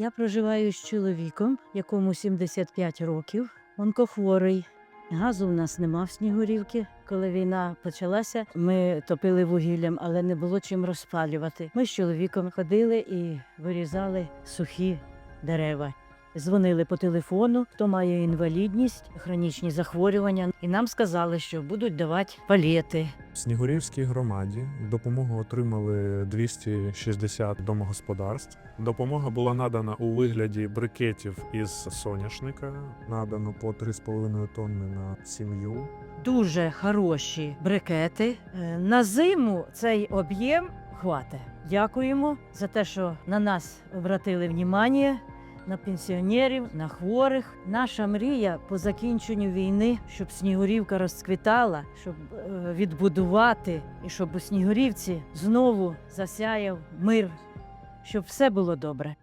Я проживаю з чоловіком, якому 75 років, онкохворий. Газу в нас нема в Снігурівці. Коли війна почалася, ми топили вугіллям, але не було чим розпалювати. Ми з чоловіком ходили і вирізали сухі дерева. Дзвонили по телефону, хто має інвалідність, хронічні захворювання, і нам сказали, що будуть давати палети. В Снігурівській громаді допомогу отримали 260 домогосподарств. Допомога була надана у вигляді брикетів із соняшника, надано по 3,5 тонни на сім'ю. дуже хороші брикети. Е, На зиму цей об'єм хватить. Дякуємо за те, що на нас обратили внимання, на пенсіонерів, на хворих. Наша мрія по закінченню війни, щоб Снігурівка розцвітала, щоб е, відбудувати і щоб у Снігурівці знову засяяв мир, щоб все було добре.